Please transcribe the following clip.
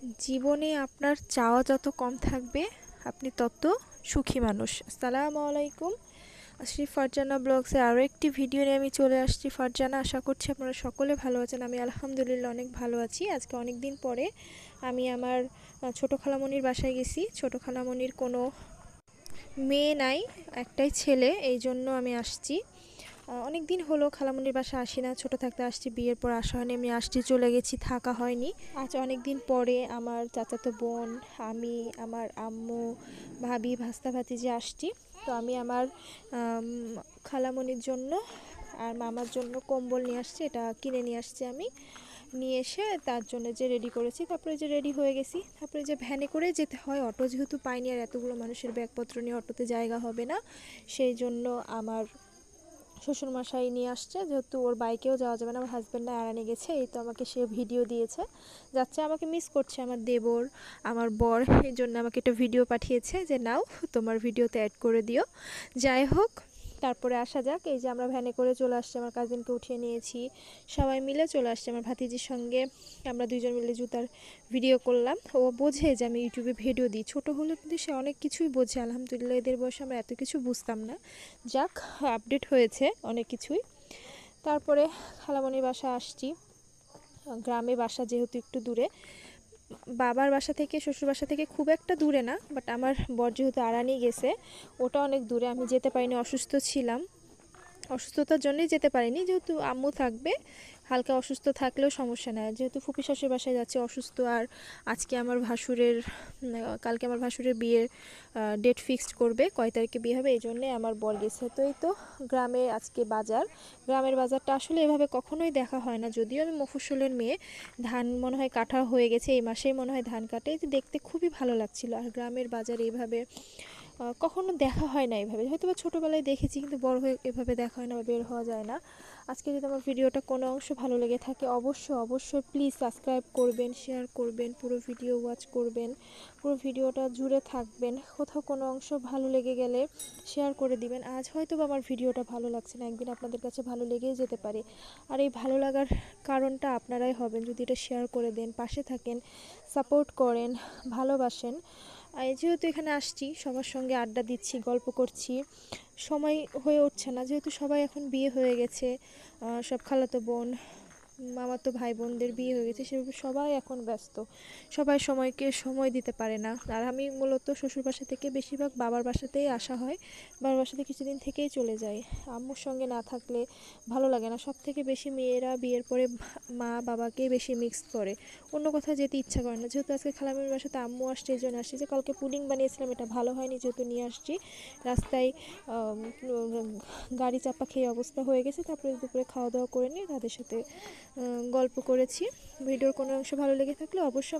জীবনে আপনার চাওয়া যত কম থাকবে, আপনি তত সুখী মানুষ। আসসালামু আলাইকুম। শ্রী ফারজানা ব্লগসে আরও একটি ভিডিও নিয়ে আমি চলে আসছি। ফারজানা, আশা করছি আপনারা সকলে ভালো আছেন। আমি আলহামদুলিল্লাহ অনেক ভালো আছি। আজকে অনেক দিন পরে আমি আমার ছোটো খালামণির বাসায় গেছি। ছোটো খালামণির কোনো মেয়ে নাই, একটাই ছেলে। এই জন্য আমি আসছি। অনেক দিন হলো খালামুনির বাসা আসি না, ছোটো থাকতে আসছি, বিয়ের পর আসা হয়নি, আমি আসছি, চলে গেছি, থাকা হয়নি। আজ অনেক দিন পরে আমার চাচাতো বোন, আমি, আমার আম্মু, ভাবি, ভাস্তা ভাতি যে আসছি, তো আমি আমার খালামনির জন্য আর মামার জন্য কম্বল নিয়ে আসছি, এটা কিনে নিয়ে আসছি আমি। নিয়ে এসে তার জন্য যে রেডি করেছি, তারপরে যে রেডি হয়ে গেছি, তারপরে যে ভ্যানে করে যেতে হয় অটো যেহেতু পাইনি আর এতগুলো মানুষের ব্যাগপত্র নিয়ে অটোতে জায়গা হবে না, সেই জন্য আমার শ্বশুরমশাই নিয়ে আসছে, যেহেতু ওর বাইকেও যাওয়া যাবে না, আমার হাজব্যান্ডরা এড়ানে গেছে, এই তো আমাকে সে ভিডিও দিয়েছে। যাচ্ছে, আমাকে মিস করছে, আমার দেবর, আমার বর, এই জন্য আমাকে একটা ভিডিও পাঠিয়েছে যে, নাও, তোমার ভিডিওতে অ্যাড করে দিও। যাই হোক তারপরে আসা যাক, এই যে আমরা ভ্যানে করে চলে আসছি, আমার কাজিনকে উঠিয়ে নিয়েছি। সবাই মিলে চলে আসছে, আমার ভাতিজির সঙ্গে আমরা দুইজন মিলে জুতার ভিডিও করলাম। ও বোঝে যে আমি ইউটিউবে ভিডিও দিই। ছোটো হলে কিন্তু সে অনেক কিছুই বোঝে, আলহামদুলিল্লাহ। এদের বয়সে আমরা এত কিছু বুঝতাম না। যাক আপডেট হয়েছে অনেক কিছুই। তারপরে খালামণির বাসা আসছি। গ্রামে বাসা যেহেতু একটু দূরে বাবার বাসা থেকে, শ্বশুর বাসা থেকে খুব একটা দূরে না বাট আমার বর যেহেতু আড়ানি গেছে, ওটা অনেক দূরে, আমি যেতে পারিনি, অসুস্থ ছিলাম। অসুস্থতার জন্যই যেতে পারিনি। যেহেতু আম্মু থাকবে, হালকা অসুস্থ থাকলেও সমস্যা নেই। যেহেতু ফুপি শাশুর বাসায় যাচ্ছে, অসুস্থ, আর আজকে আমার ভাসুরের কালকে আমার ভাসুরের বিয়ের ডেট ফিক্সড করবে, কয় তারিখে বিয়ে হবে, এই জন্যে আমার বর গেছে। তো এই তো গ্রামে আজকে বাজার। গ্রামের বাজারটা আসলে এভাবে কখনোই দেখা হয় না। যদিও আমি মফস্বলের মেয়ে, ধান মনে হয় কাটা হয়ে গেছে, এই মাসেই মনে হয় ধান কাটে। দেখতে খুবই ভালো লাগছিল। আর গ্রামের বাজার এইভাবে কখনো দেখা হয় না এভাবে। হয়তো বা ছোটোবেলায় দেখেছি, কিন্তু বড় হয়ে এভাবে দেখা হয় না বা বের হওয়া যায় না। আজকে যদি আমার ভিডিওটা কোনো অংশ ভালো লেগে থাকে, অবশ্যই অবশ্যই প্লিজ সাবস্ক্রাইব করবেন শেয়ার করবেন, পুরো ভিডিও ওয়াচ করবেন, পুরো ভিডিওটা জুড়ে থাকবেন। কোথাও কোনো অংশ ভালো লেগে গেলে শেয়ার করে দিবেন। আজ হয়তো বা আমার ভিডিওটা ভালো লাগছে না, একদিন আপনাদের কাছে ভালো লেগেই যেতে পারে। আর এই ভালো লাগার কারণটা আপনারাই হবেন। যদি এটা শেয়ার করে দেন, পাশে থাকেন সাপোর্ট করেন, ভালোবাসেন যেহেতু এখানে আসছি, সবার সঙ্গে আড্ডা দিচ্ছি, গল্প করছি, সময় হয়ে উঠছে না। যেহেতু সবাই এখন বিয়ে হয়ে গেছে সব খালাতো বোন মামাতো ভাই বোনদের বিয়ে হয়ে গেছে, সেভাবে সবাই এখন ব্যস্ত। সবাই সময়কে সময় দিতে পারে না। আর আমি মূলত শ্বশুর বাসা থেকে বেশিরভাগ বাবার বাসাতেই আসা হয়। বাবার বাসাতে কিছুদিন থেকেই চলে যাই আম্মুর সঙ্গে না থাকলে ভালো লাগে না। সব থেকে বেশি মেয়েরা বিয়ের পরে মা বাবাকে বেশি মিক্স করে। অন্য কোথাও যেতে ইচ্ছা করে না। যেহেতু আজকে খালামের বাসাতে আম্মু আসছে, এই জন্য আসছি যে কালকে পুডিং বানিয়েছিলাম, এটা ভালো হয়নি, যেহেতু নিয়ে আসছি। রাস্তায় গাড়ি চাপা খেয়ে অবস্থা হয়ে গেছে। তারপরে দুপুরে খাওয়া দাওয়া করে নিয়ে তাদের সাথে গল্প করেছি। ভিডিওর কোনো অংশ ভালো লেগে থাকলে অবশ্যই